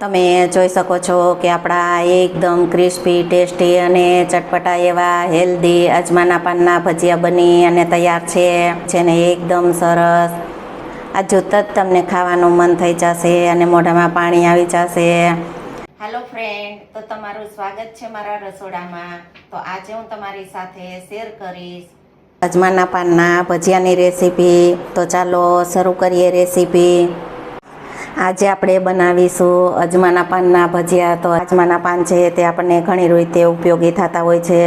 તમે જોઈ શકો છો કે આપણા એકદમ ક્રિસ્પી ટેસ્ટી અને ચટપટા એવા હેલ્ધી અજમાના પાનના ભજીયા બની અને તૈયાર છે જેને એકદમ સરસ આ જોતા જ તમને ખાવાનું મન થઈ જશે અને મોઢામાં પાણી આવી જશે. હેલો ફ્રેન્ડ તો તમારું સ્વાગત છે મારા રસોડામાં. તો આજે હું તમારી સાથે શેર કરીશ. અજમાના પાનના ભજીયાની રેસીપી તો ચાલો શરૂ કરીએ રેસીપી આજે આપણે બનાવીશું અજમાના પાનના ભજીયા. તો અજમાના પાન છે તે આપણને ઘણી રીતે ઉપયોગી થતા હોય છે.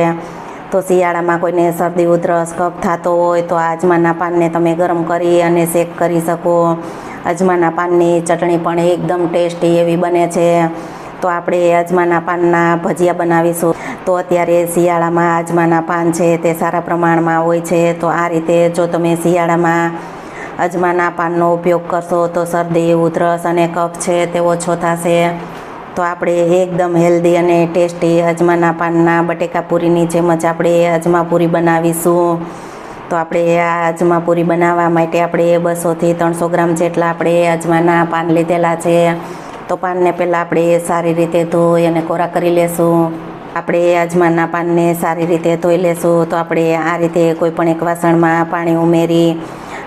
તો શિયાળામાં કોઈને શરદી, ઉધરસ, કફ થતો હોય તો અજમાના પાનને તમે ગરમ કરી અને શેક કરી શકો. અજમાના પાનની ચટણી પણ એકદમ ટેસ્ટી એવી બને છે. તો આપણે અજમાના પાનના ભજીયા બનાવીશું. તો અત્યારે શિયાળામાં અજમાના પાન છે તે સારા પ્રમાણમાં હોય છે. તો આ રીતે જો તમે શિયાળામાં અજમાના પાનનો ઉપયોગ કરશો તો શરદી, ઉધરસ અને કફ છે તે ઓછો થશે. તો આપણે એકદમ હેલ્ધી અને ટેસ્ટી અજમાના પાનના બટેકા પૂરીની જેમ જ આપણે અજમા પૂરી બનાવીશું. તો આપણે આ અજમા પૂરી બનાવવા માટે આપણે બસોથી ત્રણસો ગ્રામ જેટલા આપણે અજમાના પાન લીધેલા છે. તો પાનને પહેલાં આપણે સારી રીતે ધોઈ અને કોરા કરી લેશું. આપણે અજમાના પાનને સારી રીતે ધોઈ લેશું. તો આપણે આ રીતે કોઈ પણ એક વાસણમાં પાણી ઉમેરી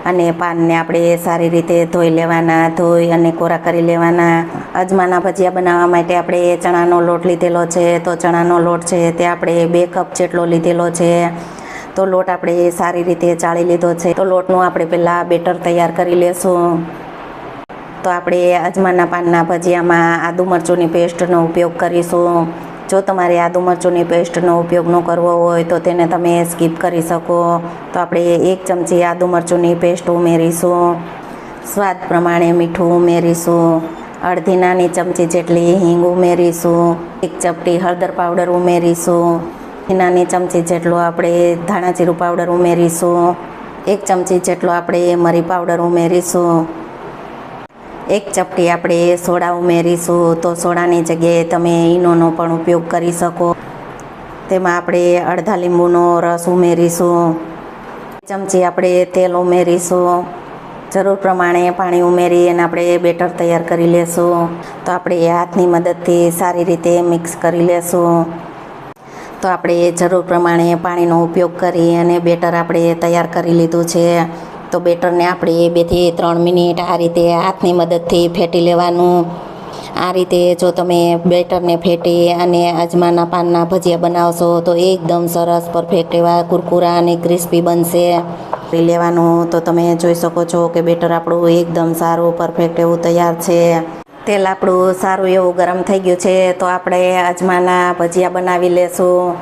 અને પાનને આપણે સારી રીતે ધોઈ લેવાના, ધોઈ અને કોરા કરી લેવાના. અજમાના ભજીયા બનાવવા માટે આપણે ચણાનો લોટ લીધેલો છે, તો ચણાનો લોટ છે તે આપણે બે કપ જેટલો લીધેલો છે. તો લોટ આપણે સારી રીતે ચાળી લીધો છે. તો લોટનું આપણે પહેલાં બેટર તૈયાર કરી લેશું. તો આપણે અજમાના પાનના ભજીયામાં આદુ મરચુંની પેસ્ટનો ઉપયોગ કરીશું. જો તમારે આદુ મરચુંની પેસ્ટનો ઉપયોગ ન કરવો હોય તો તેને તમે સ્કીપ કરી શકો. તો આપણે એક ચમચી આદુ મરચુંની પેસ્ટ ઉમેરીશું. સ્વાદ પ્રમાણે મીઠું ઉમેરીશું. અડધી નાની ચમચી જેટલી હિંગ ઉમેરીશું. એક ચપટી હળદર પાવડર ઉમેરીશું. નાની ચમચી જેટલો આપણે ધાણા જીરું પાવડર ઉમેરીશું. એક ચમચી જેટલો આપણે મરી પાવડર ઉમેરીશું. એક ચપટી આપણે સોડા ઉમેરીશું તો સોડાની જગ્યાએ તમે ઈનોનો પણ ઉપયોગ કરી શકો. તેમાં આપણે અડધા લીંબુનો રસ ઉમેરીશું. ચમચી આપણે તેલ ઉમેરીશું. જરૂર પ્રમાણે પાણી ઉમેરી અને આપણે બેટર તૈયાર કરી લેશું. તો આપણે હાથની મદદથી સારી રીતે મિક્સ કરી લેશું. તો આપણે જરૂર પ્રમાણે પાણીનો ઉપયોગ કરી અને બેટર આપણે તૈયાર કરી લીધું છે. તો બેટરને આપણે બેથી ત્રણ મિનિટ આ રીતે હાથની મદદથી ફેટી લેવાનું. આ રીતે જો તમે બેટરને ફેટી અને અજમાના પાનના ભજીયા બનાવશો તો એકદમ સરસ પરફેક્ટ એવા કુરકુરા અને ક્રિસ્પી બનશે. કરી લેવાનું તો તમે જોઈ શકો છો કે બેટર આપણું એકદમ સારું પરફેક્ટ એવું તૈયાર છે. તેલ આપણું સારું એવું ગરમ થઈ ગયું છે તો આપણે અજમાના ભજીયા બનાવી લેશું.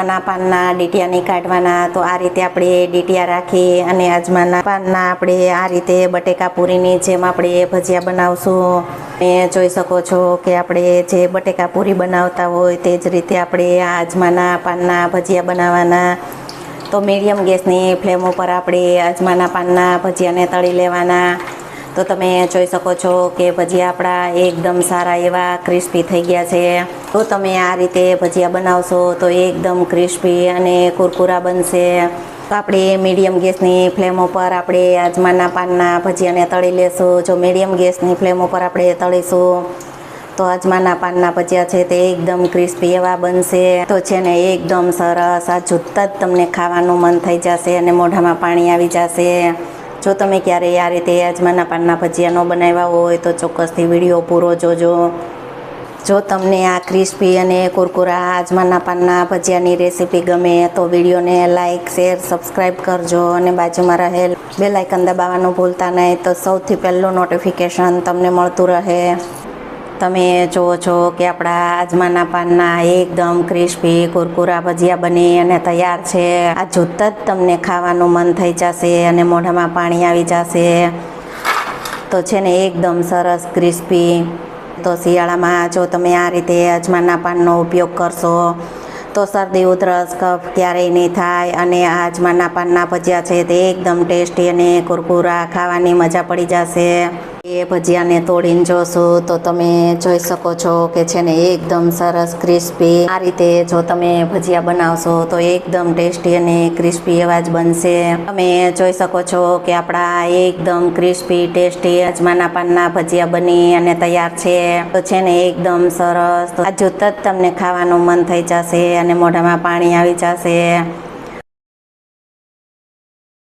આના પાનના ડીટિયાની કાઢવાના તો આ રીતે આપણે ડીટિયા રાખી અને અજમાના પાનના આપણે આ રીતે બટેકા પૂરીની જેમ આપણે ભજીયા બનાવશું. એ જોઈ શકો છો કે આપણે જે બટેકા પૂરી બનાવતા હોય તે જ રીતે આપણે આ અજમાના પાનના ભજીયા બનાવવાના. તો મીડિયમ ગેસની ફ્લેમ ઉપર આપણે અજમાના પાનના ભજીયાને તળી લેવાના. તો તમે જોઈ શકો છો કે ભજીયા આપણા એકદમ સારા એવા ક્રિસ્પી થઈ ગયા છે. તો તમે આ રીતે ભજીયા બનાવશો તો એકદમ ક્રિસ્પી અને કુરકુરા બનશે. તો આપણે મીડિયમ ગેસની ફ્લેમ ઉપર આપણે અજમાના પાનના ભજીયાને તળી લેશું. જો મીડિયમ ગેસની ફ્લેમ ઉપર આપણે તળીશું તો અજમાના પાનના ભજીયા છે તે એકદમ ક્રિસ્પી એવા બનશે. તો છે ને એકદમ સરસ, આ જોતાં જ તમને ખાવાનું મન થઈ જશે અને મોઢામાં પાણી આવી જશે. જો તમે ક્યારેય આ રીતે અજમાના પાનના ભજીયા ન બનાવ્યા હોય તો ચોક્કસથી વીડિયો પૂરો જોજો. જો તમને આ ક્રિસ્પી અને કુરકુરા અજમાના પાનના ભજીયાની રેસીપી ગમે તો વિડીયોને લાઇક શેર સબસ્ક્રાઈબ કરજો અને બાજુમાં રહેલ બે લાઇકન દબાવવાનું ભૂલતા નહીં તો સૌથી પહેલું નોટિફિકેશન તમને મળતું રહે. તમે જુઓ છો કે આપણા અજમાના પાનના એકદમ ક્રિસ્પી, કુરકુરા ભજીયા બની અને તૈયાર છે. આ જોતાં જ તમને ખાવાનું મન થઈ જશે અને મોઢામાં પાણી આવી જશે. તો છે ને એકદમ સરસ ક્રિસ્પી. તો શિયાળામાં જો તમે આ રીતે અજમાના પાનનો ઉપયોગ કરશો, તો શરદી, ઉધરસ, કફ ક્યારેય નહીં થાય અને આ અજમાના પાનના ભજીયા છે તે એકદમ ટેસ્ટી અને કુરકુરા ખાવાની મજા પડી જશે. એ ભજીયાને તોડીને જોશો તો તમે જોઈ શકો છો કે છે ને એકદમ સરસ ક્રિસ્પી. આ રીતે જો તમે ભજીયા બનાવશો તો એકદમ ટેસ્ટી અને ક્રિસ્પી એવા જ બનશે. તમે જોઈ શકો છો કે આપણા એકદમ ક્રિસ્પી, ટેસ્ટી, અજમાના પાનના ભજીયા બની અને તૈયાર છે. તો છે ને એકદમ સરસ. તો જ તમને ખાવાનું મન થઈ જશે અને મોઢામાં પાણી આવી જશે.